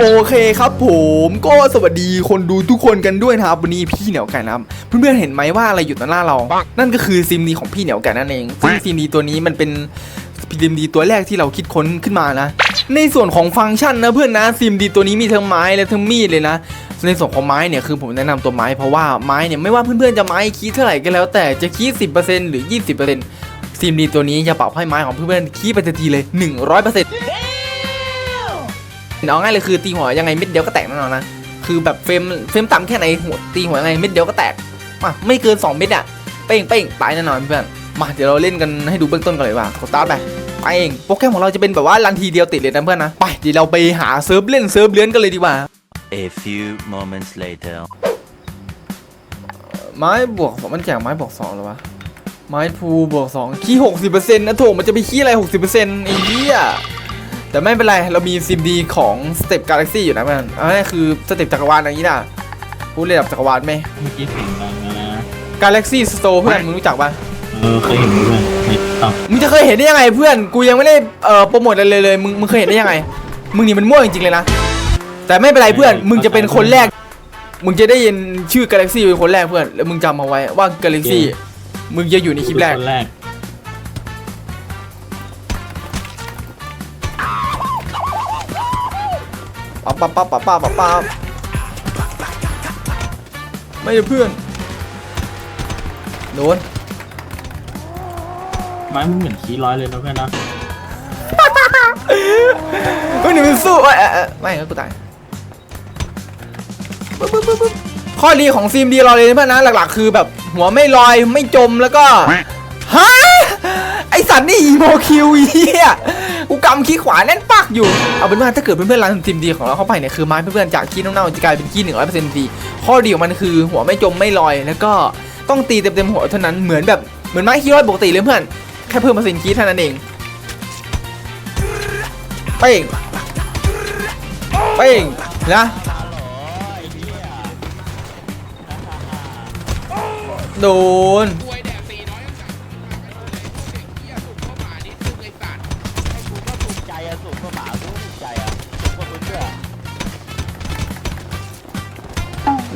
โอเคครับผมก็สวัสดีคนดูทุกคนกันด้วยนะครับวันนี้พี่เหนียวไก่นะครับเพื่อนๆเห็นไหมว่าอะไรอยู่ต่อหน้าเรา นั่นก็คือซิมดีของพี่เหนียวไก่นั่นเองซึ่งซิมดีตัวนี้มันเป็นซิมดีตัวแรกที่เราคิดค้นขึ้นมานะ ในส่วนของฟังก์ชันนะเพื่อนนะซิมดีตัวนี้มีทั้งไม้และทั้งมีดเลยนะในส่วนของไม้เนี่ยคือผมแนะนำตัวไม้เพราะว่าไม้เนี่ยไม่ว่าเพื่อนๆจะไม้คีดเท่าไหร่ก็แล้ว แต่จะคีด10%หรือ 20%ซิมดีตัวนี้จะปรับให้ไม้ของเพื่อนๆคีดไปทันทีเลย 100% เอาง่ายเลยคือตีหัวยังไงเม็ดเดียวก็แตกแน่นอนนะคือแบบเฟรมเฟรมต่ำแค่ไหนหัวตีหัวยังไงเม็ดเดียวก็แตกมาไม่เกิน 2 เม็ดอะเป้งเป้งตายแน่นอนเพื่อนมาเดี๋ยวเราเล่นกันให้ดูเบื้องต้นกันเลยว่ากดตาร์ทไปไปเองโปรแกรมของเราจะเป็นแบบว่ารันทีเดียวติดเลยนะเพื่อนนะไปเดี๋ยวเราไปหาเซิร์ฟเล่นเซิร์ฟเลื้อนกันเลยดีกว่า A few moments later. ไม้บวกสองมันแจกไม้บวกสองหรอวะไม้พูบวกสองขี้หกสิบเปอร์เซ็นต์นะโถมันจะไปขี้อะไรหกสิบเปอร์เซ็นต์ไอ้เหี้ย แต่ไม่เป็นไร เรามีซิมดีของสเต็ปกาแล็กซี่อยู่นะเพื่อนอันนี้คือสเต็ปจักรวาลอย่างนี้นะพูดระดับจักรวาลไหมเมื่อกี้เสียงดังนะ กาแล็กซี่สโตร์เพื่อนมึงรู้จักปะเออเคยเห็นด้วยไม่ต้องมึงจะเคยเห็นได้ยังไงเพื่อน กูยังไม่ได้เอ่อโปรโมทอะไรเลยเลยมึงมึงเคยเห็นได้ยังไง มึงนี่มันมั่วจริงๆเลยนะ แต่ไม่เป็นไรเพื่อน มึงจะเป็นคนแรก มึงจะได้ยินชื่อกาแล็กซี่เป็นคนแรกเพื่อน แล้วมึงจำเอาไว้ว่ากาแล็กซี่ มึงจะอยู่ในคลิปแรก ปั๊บปั๊บปั๊บปั๊บปั๊บปั๊บปั๊บไม่เพื่อนโดนไม้มันเหมือนขี้ร้อยเลยนะเพื่อนนะเฮ้ยหนูมันสู้เอ้ยเอ้ยเอ้ยไม่งั้นกูตายปึ๊บปึ๊บปึ๊บปึ๊บข้อดีของซีมดีเราเลยนะเพื่อนนะหลักๆ คือแบบหัวไม่ลอยไม่จมแล้วก็ฮะไอสัตว์นี่อีโมคิวเฮีย กูกำขี้ขวาแน่นปักอยู่ เอาเป็นว่าถ้าเกิดเพื่อนๆรันซีมดีของเราเข้าไปเนี่ยคือไม้เพื่อนๆจากขี้เน่าๆจะกลายเป็นขี้หนึ่งร้อยเปอร์เซ็นต์ดีข้อดีของมันคือหัวไม่จมไม่ลอย แล้วก็ต้องตีเต็มๆหัวเท่านั้นเหมือนแบบเหมือนไม้ขี้ร้อยปกติเลยเพื่อนแค่เพิ่มเปอร์เซ็นต์ขี้เท่านั้นเองเป้งเป้งนะโดน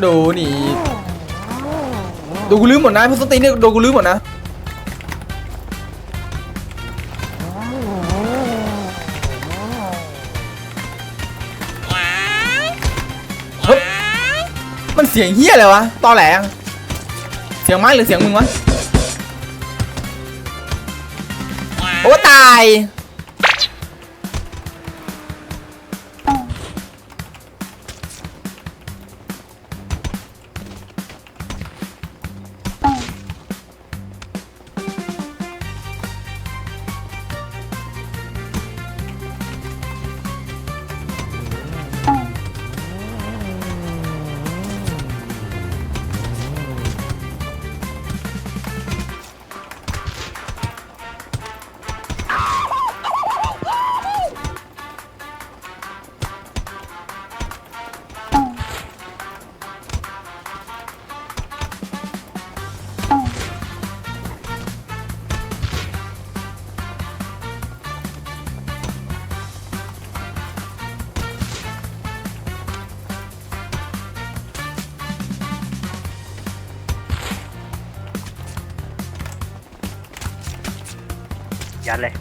ดนอีกโดนกูลืมหมดนะพวกสตีนเนี่ยโดนกูลืมหมดนะเฮ้ยมันเสียงเฮี้ยอะไรวะตอแหลงเสียงไม้หรือเสียงมึงวะโอ้ตาย Chán!